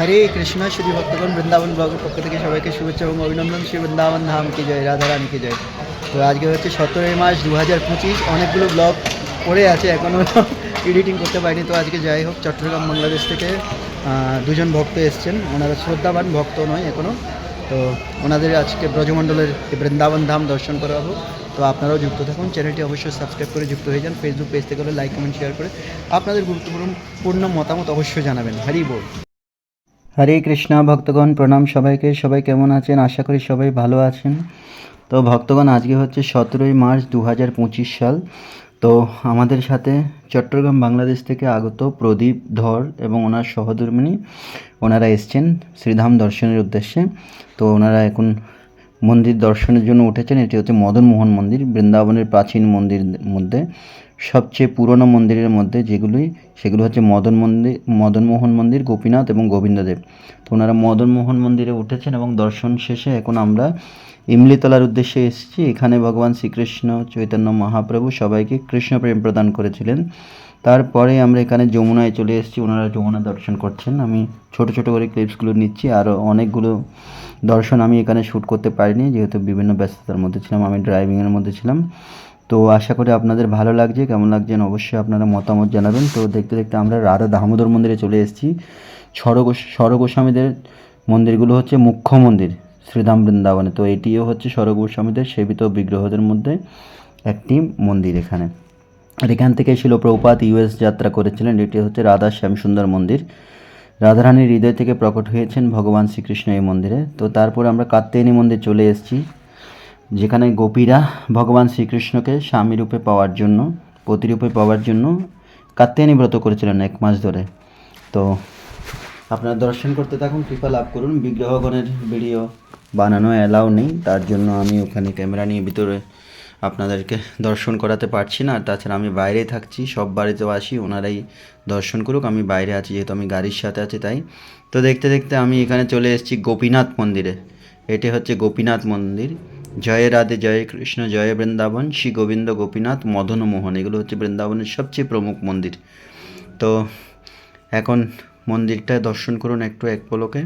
হরে কৃষ্ণ, শ্রী ভক্তগণ, বৃন্দাবন ব্লগের পক্ষ থেকে সবাইকে শুভেচ্ছা এবং অভিনন্দন। শ্রী বৃন্দাবন ধাম কি জয় রাধারানী কি জয়। তো আজকে হচ্ছে সতেরোই মার্চ দু হাজার পঁচিশ, অনেকগুলো ব্লগ পড়ে আছে, এখনও এডিটিং করতে পারিনি। তো আজকে যাই হোক, চট্টগ্রাম, বাংলাদেশ থেকে দুজন ভক্ত এসছেন। ওনারা শ্রদ্ধাবান, ভক্ত নয় এখনও। তো ওনাদের আজকে ব্রজমণ্ডলের বৃন্দাবন ধাম দর্শন করাবো। তো আপনারাও যুক্ত থাকুন। চ্যানেলটি অবশ্যই সাবস্ক্রাইব করে যুক্ত হয়ে যান। ফেসবুক পেজ থেকে লাইক কমেন্ট শেয়ার করে আপনাদের গুরুত্বপূর্ণ পূর্ণ মতামত অবশ্যই জানাবেন। হরি বল। হরে কৃষ্ণ, ভক্তগণ, প্রণাম সবাইকে। সবাই কেমন আছেন? আশা করি সবাই ভালো আছেন। তো ভক্তগণ, আজকে হচ্ছে সতেরোই মার্চ দু হাজার পঁচিশ সাল। তো আমাদের সাথে চট্টগ্রাম, বাংলাদেশ থেকে আগত প্রদীপ ধর এবং ওনার সহধর্মিনী, ওনারা এসছেন শ্রীধাম দর্শনের উদ্দেশ্যে। তো ওনারা এখন মন্দির দর্শনের জন্য উঠেছেন। এটি হচ্ছে মদন মোহন মন্দির, বৃন্দাবনের প্রাচীন মন্দির মধ্যে। সবচেয়ে পুরনো মন্দিরের মধ্যে যেগুলি সেগুলো হচ্ছে মদন মন্দির, মদন মোহন মন্দির, গোপীনাথ এবং গোবিন্দদেব। তো ওনারা মদন মোহন মন্দিরে উঠেছেন এবং দর্শন শেষে এখন আমরা ইমলিতলার উদ্দেশ্যে এসেছি। এখানে ভগবান শ্রীকৃষ্ণ, চৈতন্য মহাপ্রভু সবাইকে কৃষ্ণ প্রেম প্রদান করেছিলেন। তারপরে আমরা এখানে যমুনায় চলে এসেছি। ওনারা যমুনা দর্শন করছেন। আমি ছোট ছোট করে ক্লিপসগুলো নিচ্ছি। আরও অনেকগুলো দর্শন আমি এখানে শ্যুট করতে পারিনি, যেহেতু বিভিন্ন ব্যস্ততার মধ্যে ছিলাম। আমি ড্রাইভিংয়ের মধ্যে ছিলাম। তো আশা করি আপনাদের ভালো লাগছে, কেমন লাগছেন অবশ্যই আপনারা মতামত জানাবেন। তো দেখতে দেখতে আমরা রাধা দামোদর মন্দিরে চলে এসেছি। স্বরগোস স্বরগোস্বামীদের মন্দিরগুলো হচ্ছে মুখ্য মন্দির, শ্রীধাম বৃন্দাবনে। তো এটিও হচ্ছে স্বরগোস্বামীদের সেবিত বিগ্রহদের মধ্যে একটি মন্দির এখানে। আর এখান থেকে ছিল প্রভুপাত ইউএস যাত্রা করেছিলেন, এটি হচ্ছে রাধা শ্যামসুন্দর মন্দির। রাধারানীর হৃদয় থেকে প্রকট হয়েছেন ভগবান শ্রীকৃষ্ণ এই মন্দিরে। তো তারপর আমরা কাত্যায়নী মন্দির চলে এসেছি। যেখানে গোপীরা ভগবান শ্রীকৃষ্ণকে স্বামী রূপে পাওয়ার জন্য পতিরূপে পাওয়ার জন্য কাত্যায়নী ব্রত করেছিলেন এক মাস ধরে। তো আপনারা দর্শন করতে থাকুন, কৃপা লাভ করুন। বিগ্রহগণের ভিডিও বানানো অ্যালাউ নেই, তার জন্য আমি ওখানে ক্যামেরা নিয়ে ভিতরে আপনাদেরকে দর্শন করাতে পারছি না। আর তাছাড়া আমি বাইরে থাকছি, সব বাড়িতেও আসি, ওনারাই দর্শন করুক, আমি বাইরে আছি, যেহেতু আমি গাড়ির সাথে আছি তাই। তো দেখতে দেখতে আমি এখানে চলে এসেছি গোপীনাথ মন্দিরে। এটি হচ্ছে গোপীনাথ মন্দির। জয় রাধে, জয় কৃষ্ণ, জয় বৃন্দাবন, শ্রী গোবিন্দ গোপীনাথ, মদন মোহন, এগুলো হচ্ছে বৃন্দাবনের সবচেয়ে প্রমুখ মন্দির। তো এখন মন্দিরটা দর্শন করুন একটু এক পলকে,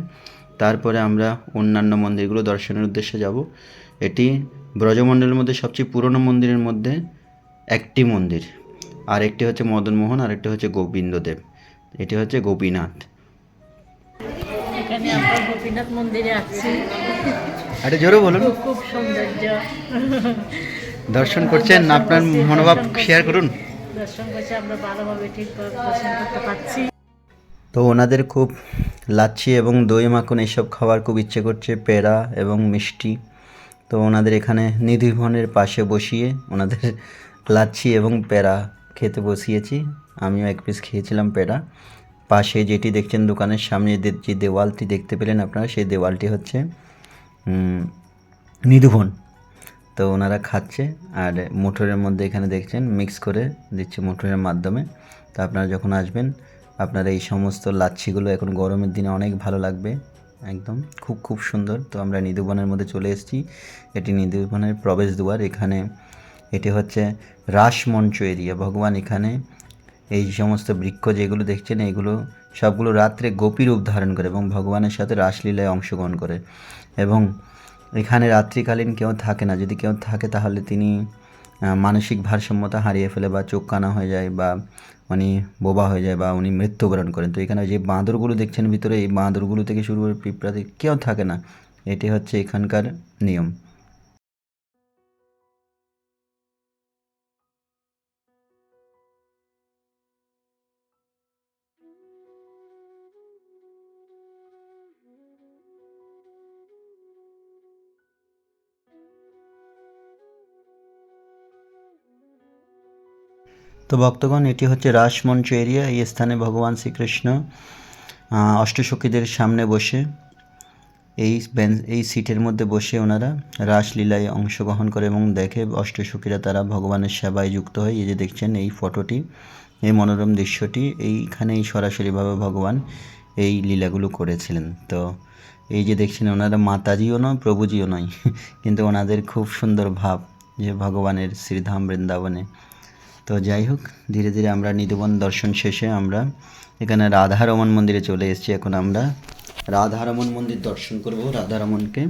তারপরে আমরা অন্যান্য মন্দিরগুলো দর্শনের উদ্দেশ্যে যাব। এটি ব্রজমণ্ডলের মধ্যে সবচেয়ে পুরনো মন্দিরের মধ্যে একটি মন্দির। আর একটি হচ্ছে মদনমোহন আর একটি হচ্ছে গোবিন্দদেব। এটি হচ্ছে গোপীনাথ। গোপীনাথ মন্দিরে আছি। জোরে বলুন। খুব সৌন্দর্য। দর্শন করছেন আপনার মনোভাব শেয়ার করুন। দর্শন করছে আমরা ভালোভাবে ঠিকভাবে দর্শন করতে পারছি। তো ওনাদের খুব লাচ্ছি এবং দই মাখন এইসব খাওয়ার খুব ইচ্ছে করছে পেড়া এবং মিষ্টি। তো ওনাদের এখানে নিধিভবনের পাশে বসিয়ে ওনাদের লাচ্ছি এবং পেড়া খেতে বসিয়েছি। আমিও এক পিস খেয়েছিলাম পেড়া। পাশে যেটি দেখছেন দোকানের সামনে যে দেওয়ালটি দেখতে পেলেন আপনারা সেই দেওয়ালটি হচ্ছে উম, তো ওনারা খাচ্ছে আর মোটরের মধ্যে এখানে দেখছেন মিক্স করে দিচ্ছে মোটরের মাধ্যমে। তো আপনারা যখন আসবেন আপনারা এই সমস্ত লাচ্ছিগুলো এখন গরমের দিনে অনেক ভালো লাগবে একদম খুব খুব সুন্দর। তো আমরা নিধুবনের মধ্যে চলে এসেছি। এটি নিধুবনের প্রবেশ দুয়ার এখানে এটি হচ্ছে রাসমঞ্চ এরিয়া। ভগবান এখানে এই সমস্ত বৃক্ষ যেগুলো দেখছেন, এগুলো সবগুলো রাত্রে গোপী রূপ ধারণ করে এবং ভগবানের সাথে রাসলীলায় অংশগ্রহণ করে। এবং এখানে রাত্রিকালীন কেউ থাকে না। যদি কেউ থাকে, তাহলে তিনি মানসিক ভারসাম্যতা হারিয়ে ফেলে বা চোখ কানা হয়ে যায় বা উনি বোবা হয়ে যায় বা উনি মৃত্যুবরণ করেন। তো এখানে যে বাঁদরগুলো দেখছেন ভিতরে, এই বাঁদরগুলো থেকে শুরু করে পিঁপড়া থেকে কেউ থাকে না। এটি হচ্ছে এখানকার নিয়ম। তো ভক্তগণ, এটি হচ্ছে রাসমঞ্চ এরিয়া। এই স্থানে ভগবান শ্রীকৃষ্ণ অষ্টসখীদের সামনে বসে, এই বেঞ্চ, এই সিটের মধ্যে বসে ওনারা রাসলীলায় অংশগ্রহণ করে এবং দেখে অষ্টসখীরা তারা ভগবানের সেবায় যুক্ত হয়, এই যে দেখছেন এই ফটোটি, এই মনোরম দৃশ্যটি, এইখানেই সরাসরিভাবে ভগবান এই লীলাগুলো করেছিলেন। তো এই যে দেখছেন ওনারা মাতাজিও নয়, প্রভুজিও নয়, কিন্তু ওনাদের খুব সুন্দর ভাব যে ভগবানের শ্রীধাম বৃন্দাবনে তো যাই হোক, ধীরে ধীরে আমরা নিধুবন দর্শন শেষে আমরা এখানে রাধা রমন মন্দিরে চলে এসেছি এখন আমরা। রাধারমন মন্দির দর্শন করব রাধারমনকে।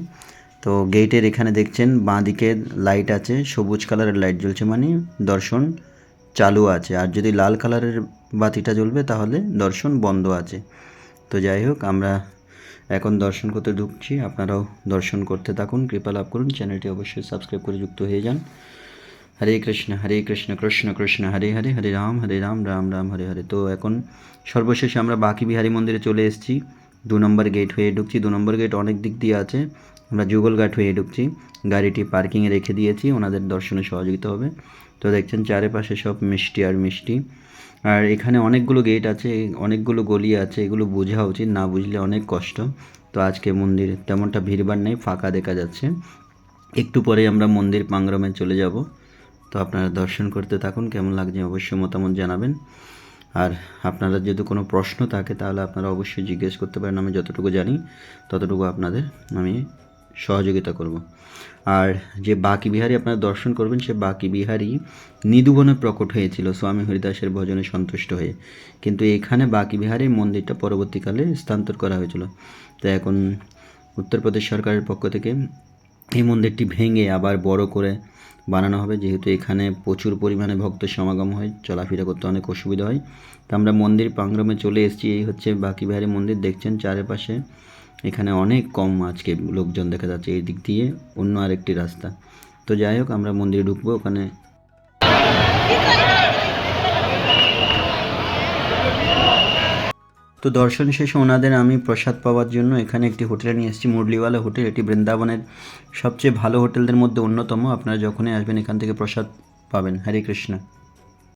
তো গেটের এখানে দেখছেন বাঁ দিকে লাইট আছে, সবুজ কালারের লাইট জ্বলছে মানে দর্শন চালু আছে। আর যদি লাল কালারের বাতিটা জ্বলবে তাহলে দর্শন বন্ধ আছে। তো যাই হোক, আমরা এখন দর্শন করতে ঢুকছি। আপনারাও দর্শন করতে থাকুন, কৃপা লাভ করুন। চ্যানেলটি অবশ্যই সাবস্ক্রাইব করে যুক্ত হয়ে যান। হরে কৃষ্ণ হরে কৃষ্ণ কৃষ্ণ কৃষ্ণ, হরে হরে হরে রাম হরে রাম রাম রাম, হরে হরে। তো এখন সর্বশেষে আমরা বাকি বিহারী মন্দিরে চলে এসেছি। দু নম্বর গেট হয়ে ঢুকছি। দু নম্বর গেট অনেক দিক দিয়ে আছে। আমরা যুগলঘাট হয়ে ঢুকছি। গাড়িটি পার্কিংয়ে রেখে দিয়েছি। ওনাদের দর্শনে সহযোগিতা হবে। তো দেখছেন, চারিপাশে সব মিষ্টি আর মিষ্টি। আর এখানে অনেকগুলো গেট আছে, অনেকগুলো গলি আছে। এগুলো বোঝা উচিত, না বুঝলে অনেক কষ্ট। তো আজকে মন্দির তেমনটা ভিড়ভাড় নেই, ফাঁকা দেখা যাচ্ছে। একটু পরে আমরা মন্দির পাংরমে চলে যাব। তো আপনারা দর্শন করতে থাকুন, কেমন লাগছে অবশ্যই মতামত জানাবেন। আর আপনারা যদি কোনো প্রশ্ন থাকে, তাহলে আপনারা অবশ্যই জিজ্ঞেস করতে পারেন, আমি যতটুকু জানি ততটুকু আপনাদের আমি সহযোগিতা করব। আর যে বাকি বিহারী আপনারা দর্শন করবেন, সে বাকি বিহারী নিদুবনে প্রকট হয়েছিল, স্বামী হরিদাসের ভজনে সন্তুষ্ট হয়ে। কিন্তু এখানে বাকি বিহারীর মন্দিরটা পরবর্তীকালে স্থানান্তর করা হয়েছিল। তো এখন উত্তরপ্রদেশ সরকারের পক্ষ থেকে এই মন্দিরটি ভেঙে আবার বড় করে বানানো হবে। যেহেতু এখানে প্রচুর পরিমাণে ভক্ত সমাগম হয়, চলাফেরা করতে অনেক অসুবিধা হয়। তো আমরা মন্দির পাংগ্রামে চলে এসেছি। এই হচ্ছে বাকি বিহারী মন্দির। দেখছেন চারপাশে এখানে অনেক কম আজকে লোকজন দেখা যাচ্ছে। এই দিক দিয়ে অন্য আরেকটি রাস্তা। তো যাই হোক, আমরা মন্দিরে ঢুকবো। ওখানে তো দর্শন শেষে ওনাদের আমি প্রসাদ পাওয়ার জন্য এখানে একটি হোটেলে নিয়ে এসেছি। মুরলিওয়ালা হোটেল, এটি বৃন্দাবনের সবচেয়ে ভালো হোটেলদের মধ্যে অন্যতম। আপনারা যখনই আসবেন এখান থেকে প্রসাদ পাবেন। হরে কৃষ্ণ।